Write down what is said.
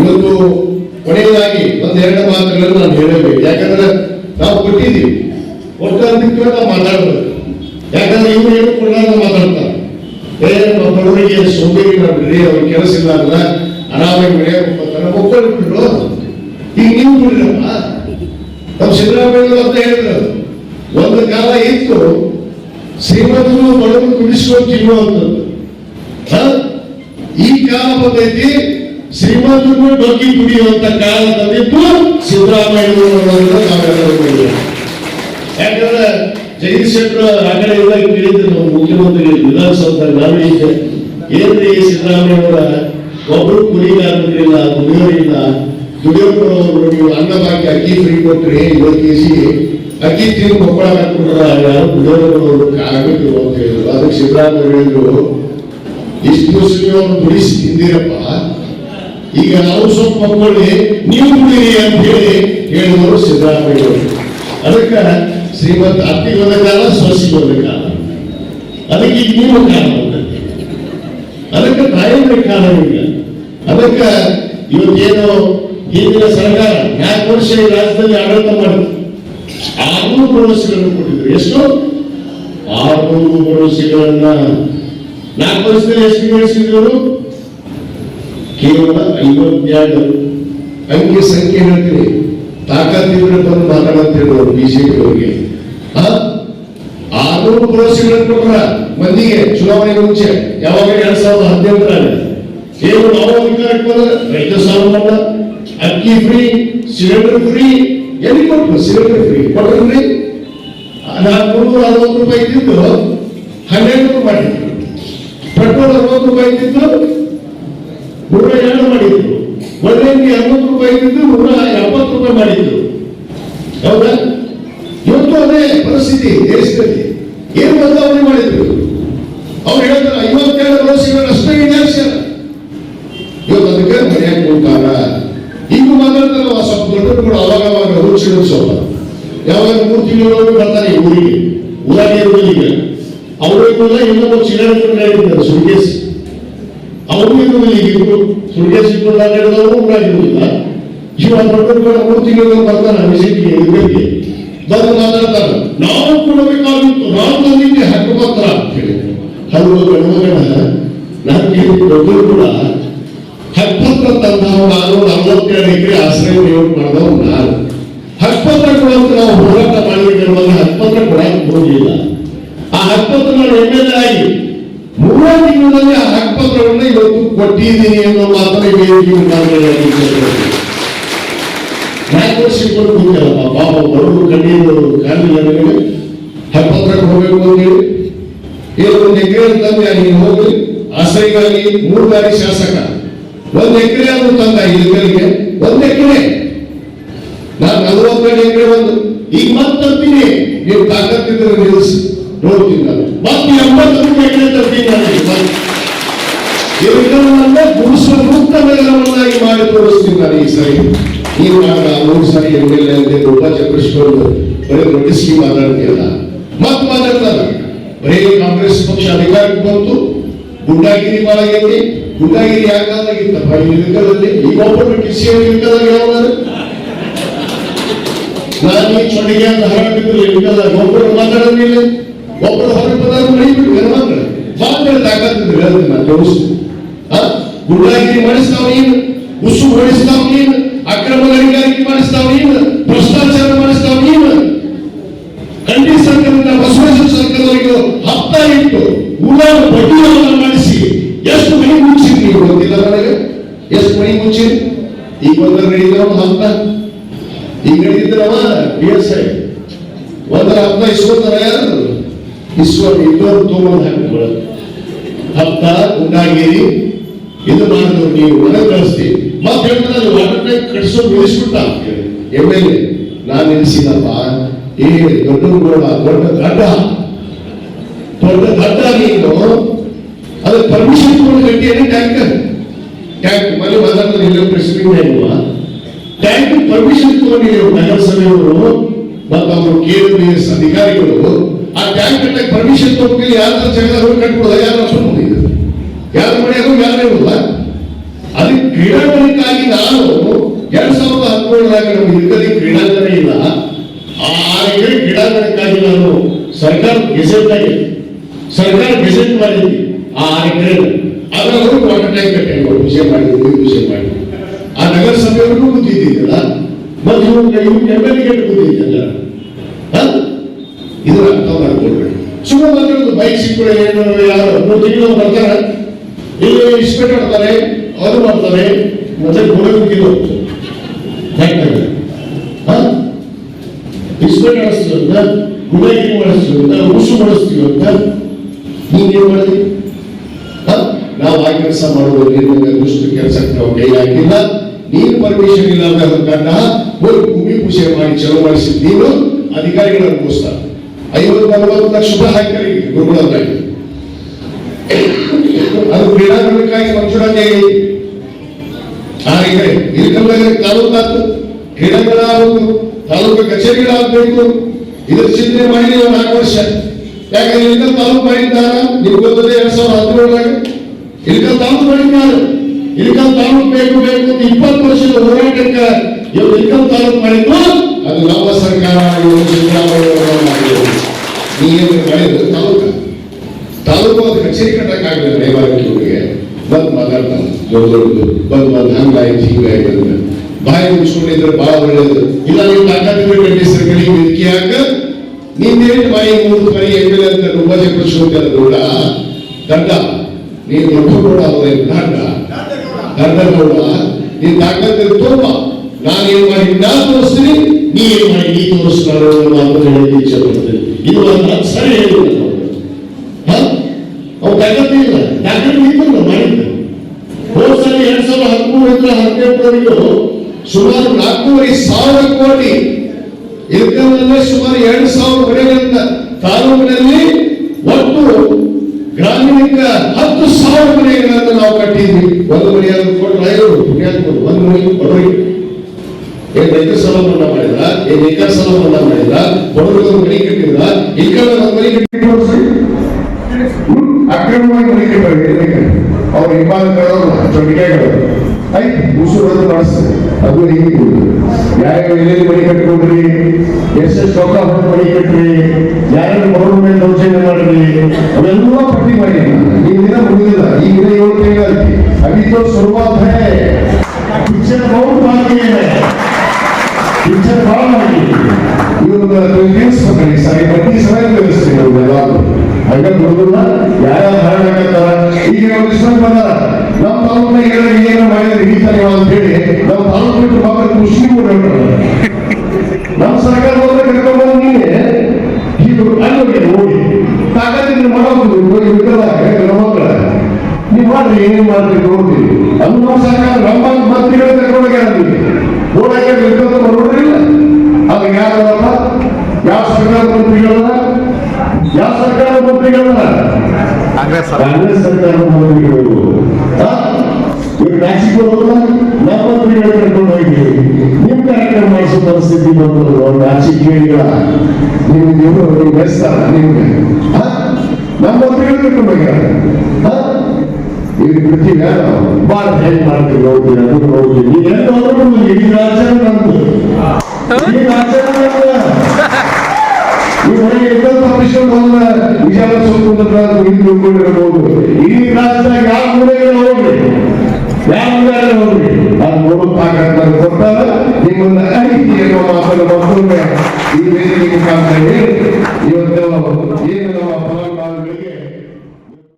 ಇವತ್ತು ಕೊನೆಯದಾಗಿ ಒಂದೆರಡು ಮಾತುಗಳನ್ನು ನಾನು ಹೇಳಬೇಕು. ಯಾಕಂದ್ರೆ ನಾವು ಕೊಟ್ಟಿದ್ದೀವಿ. ಕೊಟ್ಟಂತಕ್ಕೆ ನಾವು ಮಾತಾಡಬೇಕು ಯಾಕಂದ್ರೆ ಇವರು ಏನು ಕೊಡಲಾರ್ದ ಮಾತಾಡ್ತಾರೆ. ಏ ಬಡವರಿಗೆ ಸೋಂಬೇರಿ ಮಾಡ್ಬಿಡ್ರಿ ಅವ್ರಿಗೆ ಕೆಲಸ ಇಲ್ಲ ಅಂದ್ರೆ ಅನಾರೋಗ್ಯ ಹೋಗ್ತಾರೆ ಒಪ್ಕೊಂಡ್ಬಿಟ್ರು. ಈಗ ನೀವು ಬಿಡ್ರಪ್ಪ ನಮ್ಮ ಸಿದ್ದರಾಮಯ್ಯ ಅಂತ ಹೇಳಿದ್ರು. ಒಂದು ಕಾಲ ಇತ್ತು ಶ್ರೀಮಂತರು ಬಡವರು ಕುಡಿಸ್ಕೊಂಡು ತಿನ್ನುವಂಥದ್ದು? ಈ ಕಾಲ ಬಂದೈತಿ ಶ್ರೀಮಂತರು ಡೊಕ್ಕಿ ಕುಡಿಯುವಂತ ಕಾಲ ಬಂದಿತ್ತು ಸಿದ್ದರಾಮಯ್ಯ. ಯಾಕಂದ್ರೆ ಜಗದೀಶ್ ಶೆಟ್ಟರ್ ಆ ಕಡೆ ಎಲ್ಲ ಕೇಳಿದ್ರು ನಾವು ಮುಖ್ಯಮಂತ್ರಿ ವಿಧಾನಸೌಧ ನಾವೇ ಈಗ ಏನ್ರಿ ಸಿದ್ದರಾಮಯ್ಯವರ, ಒಬ್ರು ಕೂಲಿಗಾರರಿಲ್ಲ, ದುಡಿಯೋರಿಲ್ಲ ದುಡಿಯೋರು ನೀವು ಅನ್ನಭಾಗ್ಯ ಅಕ್ಕಿ ಫ್ರೀ ಕೊಟ್ರಿ ಇವತ್ತು ಕೆ ಅಕ್ಕಿ ತಿಂದು ಕೊಪ್ಪಳ ಯಾರು ದುಡಿಯೋರು ಕಾರ್ಮಿಕರು ಅಂತ ಹೇಳಿದ್ರು. ಅದಕ್ಕೆ ಸಿದ್ದರಾಮಯ್ಯ ಹೇಳಿದ್ರು, ಇಷ್ಟು ದಿವಸ ದುಡಿಸಿ ತಿಂದಿರಪ್ಪ. ಈಗ ನಾವು ಸ್ವಲ್ಪ ಕೊಡಿ ನೀವು ದುಡಿರಿ ಅಂತ ಹೇಳಿ ಹೇಳಿದವರು ಸಿದ್ದರಾಮಯ್ಯ ಅದಕ್ಕೆ ಶ್ರೀಮಂತ ಅತ್ತಿಗೆ ಹೋದ ಕಾಲ ಸೊಸಿಗೆ ಹೋದ ಕಾಲ. ಅದಕ್ಕೆ ಈಗ ನೀವು ಕಾಲ ಅದಕ್ಕೆ ಕಾಯಂದ್ರೆ ಕಾರಣ ಇಲ್ಲ ಅದಕ್ಕೆ ಇವತ್ತೇನು ಹಿಂದಿನ ಸರ್ಕಾರ ನಾಲ್ಕು ವರ್ಷ ಈ ರಾಜ್ಯದಲ್ಲಿ ಆಡಳಿತ ಮಾಡಿದ್ರು. ಆರ್ನೂರು ಬೋನಸ್ಗಳನ್ನು ಕೊಟ್ಟಿದ್ರು. ಎಷ್ಟು? ಆರ್ನೂರು ಬೋನಸ್ಗಳನ್ನ ನಾಲ್ಕು ವರ್ಷದಲ್ಲಿ ಎಷ್ಟು ಗಳಿಸಿದ್ರು ಕೇವಲ ಐವತ್ತೆರಡು ಅಂಕಿ ಸಂಖ್ಯೆ ಹೇಳ್ತೀನಿ. ತಾಕತ್ತಿದ್ರೆ ಬಂದು ಮಾತಾಡಂತ ಹೇಳೋರು ಬಿಜೆಪಿ ಅವರಿಗೆ ಆರ್ನೂರು ಭರವಸೆಗಳನ್ನು ಕೊಟ್ಟರ ಮಂದಿಗೆ ಚುನಾವಣೆ ಮುಂಚೆ ಯಾವಾಗ ಎರಡ್ ಸಾವಿರದ ಹದಿನೆಂಟರಲ್ಲಿ? ಕೇವಲ ನಾವು ರೈತ ಸಾಲ ಮಾಡ ಅಕ್ಕಿ ಫ್ರೀ ಸಿಲಿಂಡರ್ ಫ್ರೀ ಎಲ್ಲಿ ಕೊಟ್ಟರು ಸಿಲಿಂಡರ್ ಫ್ರೀ ಕೊಟ್ರಿ ನಾಲ್ಕುನೂರ ಅರವತ್ತು ರೂಪಾಯಿ ಇದ್ದಿದ್ದು ಹನ್ನೆರಡು ರೂಪಾಯಿ ಮಾಡಿದ್ರು ಪೆಟ್ರೋಲ್ ಅರವತ್ತು ರೂಪಾಯಿ ಇದ್ದಿದ್ದು ನೂರ ಎರಡು ಮಾಡಿದ್ರು ಒಳ್ಳೆಂಗಿ ಅರವತ್ತು ರೂಪಾಯಿ ಇದ್ದಿದ್ದು ನೂರ ಎಪ್ಪತ್ತು ರೂಪಾಯಿ ಮಾಡಿದ್ರು ಹೌದಾ ಇವತ್ತು ಅದೇ ಪರಿಸ್ಥಿತಿ ದೇಶದಲ್ಲಿ ಏನು ಬದಲಾವಣೆ ಮಾಡಿದ್ರು ಅವ್ರು ಹೇಳ್ತಾರೆ ಐವತ್ತೆರಡು ವರ್ಷಗಳು ಅಷ್ಟೇ ಈಡೇರಿಸ್ಯಾರ ಇವತ್ತು ಅದಕ್ಕೆ ಮನೆಯಾಗ ಕೊಡ್ತಾರ ಮಾತಾಡ್ತಾರೆ ಸ್ವಲ್ಪ ದೊಡ್ಡ ಅವಾಗ ಅವಾಗ ರುಚಿಗಳು ಸ್ವಲ್ಪ ಯಾವಾಗ ಮೂರು ತಿಂಗಳು ಬರ್ತಾರೆ ಈ ಊರಿಗೆ? ಊರಾಗೆ ಇರೋದಿಲ್ಲ ಅವ್ರಿಗೂ ಇನ್ನೊಬ್ಬ ಚಿಲ್ಲರೆ ಸುರ್ಗೇಸ್ ಅವರು ಇರುವುದಿಲ್ಲ ಈಗಿದ್ರು ಸುರ್ಗೇಸ್ ಇಬ್ಬರು ಆಟಾಡಿದವರು ಊರಾಗಿರುವುದಿಲ್ಲ ಇವ ದೊಡ್ಡ ಮೂರು ತಿಂಗಳು ಬರ್ತಾನೆ ವಿಸಿಟ್ಗೆ ಇದಕ್ಕೆ ಬಂದು ಮಾತಾಡ್ತಾರೆ, ನಾವು ಕೊಡಬೇಕಾಗಿತ್ತು ನಾವು ತಂದಿದ್ದೆ ಹಕ್ಕುಪತ್ರ ಅಂತ ಹೇಳಿ ಹಲವು ಗಣಮಗಣ ನಾನು ದೊಡ್ಡರು ಕೂಡ ಹಕ್ಕುಪತ್ರ ತಂದವ ನಾನು ನಲವತ್ತೆರಡು ಎಕರೆ ಆಶ್ರಯ ನಿಯೋಗ ಮಾಡಿದವ್ ನಾನು ಹಕ್ಕುಪತ್ರ ಕೊಡುವಂತ ನಾವು ಹೋರಾಟ ಮಾಡಿರುವಾಗ ಹಕ್ಕುಪತ್ರ ಕೊಡಕ್ಕೆ ಹೋಗಿಲ್ಲ. ಆ ಹಕ್ಕುಪತ್ರ ನಾನು ಎಂ ಆಗಿ ಮೂರೇ ತಿಂಗಳಲ್ಲಿ ಆ ಹಕ್ಕುಪತ್ರವನ್ನು ಇವತ್ತು ಕೊಟ್ಟಿದ್ದೀನಿ ಅನ್ನೋ ಮಾತ್ರ ವೇದಿಕೆ ಇಟ್ಕೊಂಡು ಕೂತಿರಲ್ಲ ಪಾಪ ಬಡವರು ಕಣ್ಣೀರು ಕಾಲಿಲ್ಲಗಳಿಗೆ ಹಕ್ಕುಪತ್ರ ಕೊಡಬೇಕು ಅಂತ ಹೇಳಿ. ಏನು ಒಂದು ಎಕರೆ ನೀನು ಹೋಗಿ ಆಶ್ರಯಗಾಗಿ ಮೂರು ಬಾರಿ ಶಾಸಕ. ಒಂದು ಎಕರೆ ಆದ್ರೂ ತಂದ ಇಲ್ಲಿಗೆ ಒಂದು ಎಕರೆ. ನಾನು ನಲವತ್ತೆರಡು ಎಕರೆ ಒಂದು. ಈಗ ಮತ್ತೀನಿ ನೀವು ತಾಕತ್ತಿದ್ರೆ ನಿಲ್ಲಿಸಿ. ನೋಡ್ತೀನಿ ಮತ್ತೆ ಎಂಬತ್ತೊಂದು ಎಕರೆ ತರ್ತೀನಿ ನಾನು. ಮುಕ್ತ ನಗರವನ್ನಾಗಿ ಮಾಡಿ ತೋರಿಸ್ತೀನಿ ಈ ಸರಿ. ನಾನು ಆ ಮೂರು ಸಾರಿ ಎಂ ಎಲ್ ಎ ಅಂತ ರೂಪ ಚಕ್ರಿಸ್ಕೊಂಡು ಬರೀ ಮಾತಾಡ್ತೀಯಲ್ಲ ಮತ್ತೆ ಮಾತಾಡ್ತಾರ. ಬರೀ ಕಾಂಗ್ರೆಸ್ ಪಕ್ಷ ಅಧಿಕಾರಕ್ಕೆ ಬಂತು. ಗುಂಡಾಗಿರಿ ಮಾಡಾಗೈತಿ ಗುಂಡಾಗಿರಿ ಯಾಕಾಗಿತ್ತಪ್ಪ ಈ ಇಳಕಲಲ್ಲಿ ಈಗ ಒಬ್ಬರು ಕಿಸಿ ಇಳಕಲಾಗಿ ಯಾವಾಗ ನಾನು ಈ ಅಂತ ಹರಡಿದ್ರು ಇಳಕಲ ಒಬ್ಬರು ಮಾತಾಡೋದಿಲ್ಲ ಒಬ್ಬರು ಹೊರಗೆ ಬಂದಾಗ ಮಾತಾಡ ಮಾತಾಡ ತಾಕತ್ತಿದ್ರು ಹೇಳ್ತೀನಿ ನಾನು ತೋರಿಸ್ತೀನಿ? ಗುಂಡಾಗಿರಿ ಮಾಡಿಸ್ತಾವ ನೀನು. ಉಸು ಹೊಡಿಸ್ತಾವ ನೀನು. ಅಕ್ರಮ ಗಣಿಗಾರಿಕೆ ಮಾಡಿಸ್ತಾವ ನೀನು. ಭ್ರಷ್ಟಾಚಾರ ಮಾಡಿಸ್ತಾವ ನೀನು. ಬಸವೇಶ್ವರ ಸರ್ಕಾರದವರೆಗೂ ಹತ್ತ ಇಟ್ಟು ಊರಾಗ ಬಡ್ಡಿಯನ್ನು ನಡೆಸಿ ಎಷ್ಟು ಮನೆ ಮುಚ್ಚಿರಿ ಗೊತ್ತಿಲ್ಲ ನನಗೆ? ಎಷ್ಟು ಮನೆ ಮುಚ್ಚಿರಿ? ಈಗ ಒಂದರ ನಡೀತಾವ ಹಪ್ತ ಈಗ ನಡೀತಾರವ ಎಸ್ ಐ. ಒಂದರ ಹಪ್ತ ಇಸ್ಕೊತಾರ ಯಾರು? ಇಸ್ಕೊಂಡು ಇಬ್ಬರು ತೊಗೊಂಡು ಹಾಕಿಕೊಳ್ಳೋದು ಹಪ್ತ ಉಂಡಾಗಿರಿ ಇದು ಮಾಡಿದ್ರು ನೀವು. ಒಳಗೆ ಕಳಿಸ್ತೀವಿ ಮತ್ತೆ ಹೇಳ್ತಾರೆ ವಾಟರ್ ಟ್ಯಾಂಕ್ ಕಟ್ಸೋ ನಿಲ್ಲಿಸ್ಬಿಟ್ಟ ಎಂ ಎಲ್ ಎ, ನಾನು ಏ, ದೊಡ್ಡ ದೊಡ್ಡ ಗಡ್ಡ. ದೊಡ್ಡ ನೀನು ಅದು ಪರ್ಮಿಷನ್ ಏನು ಟ್ಯಾಂಕ್ ಟ್ಯಾಂಕ್ ಮನೆ ಮಾತಾಡ್ತಾರೆ ಇಲ್ಲ ಪ್ರೆಸಿಡೆಂಟ್ ಇಲ್ವಾ ಟ್ಯಾಂಕ್ ಪರ್ಮಿಷನ್ ತಗೊಂಡು ನೀವು ನಗರಸಭೆಯವರು ಮತ್ತು ಅವರು ಕೆ ಎಸ್ ಅಧಿಕಾರಿಗಳು, ಆ ಟ್ಯಾಂಕ್ ಕಟ್ಟಕ್ಕೆ ಪರ್ಮಿಷನ್ ತಗೊಂಡು ಯಾರ ಜಾಗ ಹೋಗಿ ಕಟ್ಕೊಡೋದು ಯಾರು ಅಷ್ಟು ಯಾರು ಮನೆಯಾಗೂ ಯಾರು ಇರಲ್ಲ ಅದಕ್ಕೆ ಕ್ರೀಡಾಂಗಣಕ್ಕಾಗಿ ನಾನು ಹದಿನೇಳರಾಗ ನಮ್ಗೆ ಇಲ್ಲದೆ ಕ್ರೀಡಾಂಗಣ ಇಲ್ಲ. ಆ ಕ್ರೀಡಾಂಗಣಕ್ಕಾಗಿ ನಾನು ಸರ್ಕಾರ ಗೆಜೆಟ್ ಆಗಿದೆ ಸರ್ಕಾರ ಡಿಸೈಡ್ ಮಾಡಿದ್ವಿ. ಆ ಆರು ಅದರವರು ವಾಟರ್ ಟ್ಯಾಂಕ್ ಕಟ್ಟೆ ವಿಷಯ ಮಾಡಿದ್ವಿ ವಿಷಯ ಮಾಡಿದ್ವಿ. ಆ ನಗರಸಭೆಯವ್ರಿಗೂ ಗೊತ್ತಿದ್ದಿದ್ದಲ್ಲ ಮತ್ತು ಇವ್ರಿಗೆ ಇವ್ರಿಗೆ ಎಂ ಎಲ್ ಎ ಗೊತ್ತಿದ್ದಲ್ಲ? ಇದನ್ನ ಅರ್ಥ ಸುಮ್ಮನೆ ಬೈಕ್ ಸಿಕ್ಕರೆ ಏನು ಯಾರು ಮೂರು ತಿಂಗಳು ಬರ್ತಾರೆ. ಇಲ್ಲಿ ಇಸ್ಪೆಟ್ ಮಾಡ್ತಾರೆ ಅವರು ಮಾಡ್ತಾರೆ. ಮತ್ತೆ ಇಸ್ಪೆಟ್ ಮಾಡಿಸ್ತೀವಿ ಅಂತ ಗುಣಗಿರಿ ಮಾಡಿಸ್ತೀವಿ ಅಂತ ಉಸು ಮಾಡಿಸ್ತೀವಿ ಅಂತ. ನೀವೇನ್ ಮಾಡಿದ್ರಿ? ನಾವು ಆ ಕೆಲಸ ಮಾಡುವ ದುಷ್ಟ ಕೆಲಸಕ್ಕೆ ನಾವು ಕೈ ಹಾಕಿಲ್ಲ. ನೀನು ಪರ್ಮಿಷನ್ ಇಲ್ಲ ಅಂತ ಭೂಮಿ ಪೂಜೆ ಮಾಡಿ ಚಲೋ ಮಾಡಿಸಿದ ನೀನು ಕೂರಿಸ್ತಾರೆ ಐವತ್ತು, ನಲವತ್ತು ಲಕ್ಷ ರೂಪಾಯಿ ಅದು ಕ್ರೀಡಾಂಗಣಕ್ಕಾಗಿ ಆಗಬೇಕು ತಾಲೂಕು ಕಚೇರಿಗಳಾಗಬೇಕು. ಇದರ ಚಿಂತೆ ಮಾಡಿ ನಾಲ್ಕು ಯಾಕಂದ್ರೆ ಇಲ್ಲಿಂದ ತಾಲೂಕು ಮಾಡಿದ್ದಾರೆ ನಿಮ್ಗೆ ಗೊತ್ತದೆ ಎರಡ್ ಸಾವಿರದ ಹದಿನೇಳರಾಗ ಇಲ್ಲಿಂದ ತಾಲೂಕು ಮಾಡಿದ್ದಾರೆ ಇಲ್ಲಿಂದ ಬೇಕು ಬೇಕು ಅಂತ ಇಪ್ಪತ್ತು ವರ್ಷದ ಹೋರಾಟಕ್ಕೆ ಇವರು ಇಲ್ಲಿಂದ ತಾಲೂಕು ಮಾಡಿದ್ದು ಅದು ನಮ್ಮ ಸರ್ಕಾರ ನೀವೇನು ಮಾಡಿದ್ರು? ತಾಲೂಕು. ತಾಲೂಕು ಅದು ಕಚೇರಿ ಕಟ್ಟಕ್ಕಾಗಲ್ಲ ರೇವಾರಕ್ಕೆ ಬಂದು ಮಾತಾಡ್ತಾನೆ ದೊಡ್ಡ ದೊಡ್ಡದು. ಬಂದು ಬಂದು ಹಂಗಾಯ್ತು ಹಿಂಗಾಯ್ತು ಅಂತ. ಬಾಯಿ ಬಹಳ ಒಳ್ಳೇದು. ಇಲ್ಲ, ನೀವು ಕಂಡಿಸ್ತಾರೆ ಕಡೆ ವೇದಿಕೆ ಹಾಕ ನೀನೇನು ಬಾಯಿ ಮೂರು ಮನೆ ಎಮ್ಮೆಲೆ ಅಂತ ದೊಡ್ಡ ದಂಡ ನೀನು ದೊಡ್ಡ ಕೂಡ ಅಲ್ಲ ದಂಡ ದಂಡಗೌಡ ನೀನ್ ತಾಕತ್ತಿದ್ರೆ ತೋಪ ನಾನು ಏನ್ ಮಾಡಿ ನಾ ತೋರಿಸ್ತೀನಿ. ನೀ ಏನ್ ಮಾಡಿ ನೀ ತೋರಿಸ್ತಾರೋ ಅಂತ ಹೇಳಿ ಸರಿ ಹೇಳಿಲ್ಲ? ಅವ್ನು ತಾಕತ್ತೇ ಇಲ್ಲ. ತಾಕತ್ತು ಹೋದ ಸಲ ಎರಡ್ ಸಾವಿರದ ಹದಿಮೂರರಿಂದ ಸುಮಾರು ನಾಲ್ಕೂವರೆ ಸಾವಿರ ಕೋಟಿ. ಇರ್ಕಲ್ಲೇ ಸುಮಾರು ಎರಡು ಸಾವಿರ ಮನೆಗಳಿಂದ ತಾಲೂಕಿನಲ್ಲಿ ಒಟ್ಟು ಗ್ರಾಮೀಣಕ್ಕೆ ಹತ್ತು ಸಾವಿರ ಮನೆಗಳನ್ನು ನಾವು ಕಟ್ಟಿದ್ವಿ. ಒಂದು ಮನೆಯಾದ್ರು ಪುಣ್ಯಾತ್ಮರು ಒಂದು ಮನೆ ಬಡವರಿಗೆ. ಏನ್ ರೈತ ಸಾಲ ಮನ್ನಾ ಮಾಡಿದ್ರ? ಏನ್ ಸಾಲ ಮನ್ನಾ ಮಾಡಿದ್ರ? ಬಡವರಿಗೆ ಮನೆ ಕಟ್ಟಿದ್ರ? ಇಲ್ಕಲ್ಲ ಒಂದು ಮನೆ ಕಟ್ಟಿ ಅಕ್ರಮವಾಗಿ ಮನೆ ಕಟ್ಟಿದ್ರೆ. ಅವ್ರ ಹಿಂಬಾಲಕರು ಆಯ್ತು ಉಸುರನ್ನು ಮಾಡಿಸ್ತಾರೆ ಅದು ಹೀಗೆ ಯಾರ್ಯಾರು ಎಲ್ಲೆಲ್ಲಿ ಮನೆ ಕಟ್ಕೊಂಡ್ರಿ ಎಷ್ಟೆಷ್ಟು ರೊಕ್ಕ ಹೊತ್ತು ಮನೆ ಕಟ್ರಿ ಯಾರ್ಯಾರು ಬಡವ್ರ ಮೇಲೆ ದೌರ್ಜನ್ಯ ಮಾಡ್ರಿ ಅವೆಲ್ಲ ಪಟ್ಟಿ ಮಾಡಿ ಈ ದಿನ ಮುಗಿದಿಲ್ಲ ಈ ದಿನ ಏಳು ತಿಂಗಳಾಯ್ತು ಅಭಿ ತೋ ಶುರುವಾತ್ ಹೈ ಯಾರದಪ್ಪ ಯಾವ ಸರ್ಕಾರ ಮಂತ್ರಿಗಳದ ಯಾವ ಸರ್ಕಾರ ಮಂತ್ರಿಗಳದ ಕಾಂಗ್ರೆಸ್ ಸರ್ ಕಾಂಗ್ರೆಸ್ ಸರ್ಕಾರ ಮಂತ್ರಿಗಳು? ಇವ್ರು ನಾಚಿಕ್ ಬರೋಲ್ಲ ನಮ್ಮ ಮಂತ್ರಿಗಳು ಕರ್ಕೊಂಡು ಹೋಗಿ. ನಿಮ್ ಕಾರ್ಯಕ್ರಮ ಮಾಡಿಸೋ ಪರಿಸ್ಥಿತಿ ಬಂದ್ರು ಅವ್ರು ನಾಚಿಕ್ ಕೇಳಿಗಳ ನೀವು ನಿಮ್ಗೆ? ನಮ್ಮ ಮಂತ್ರಿಗಳು ಕರ್ಕೊಂಡು ಹೋಗ್ಯಾರ. ಆ? ಈಗ ಭಾಳ ಹೆಲ್ಪ್ ಮಾಡ್ತೀವಿ ನೋಡ್ತೀವಿ ಅದನ್ನು ನೋಡ್ತೀವಿ. ನೀವು ಎಲ್ಲ ಈ ರಾಜ್ಯ ನಮ್ದು ಈ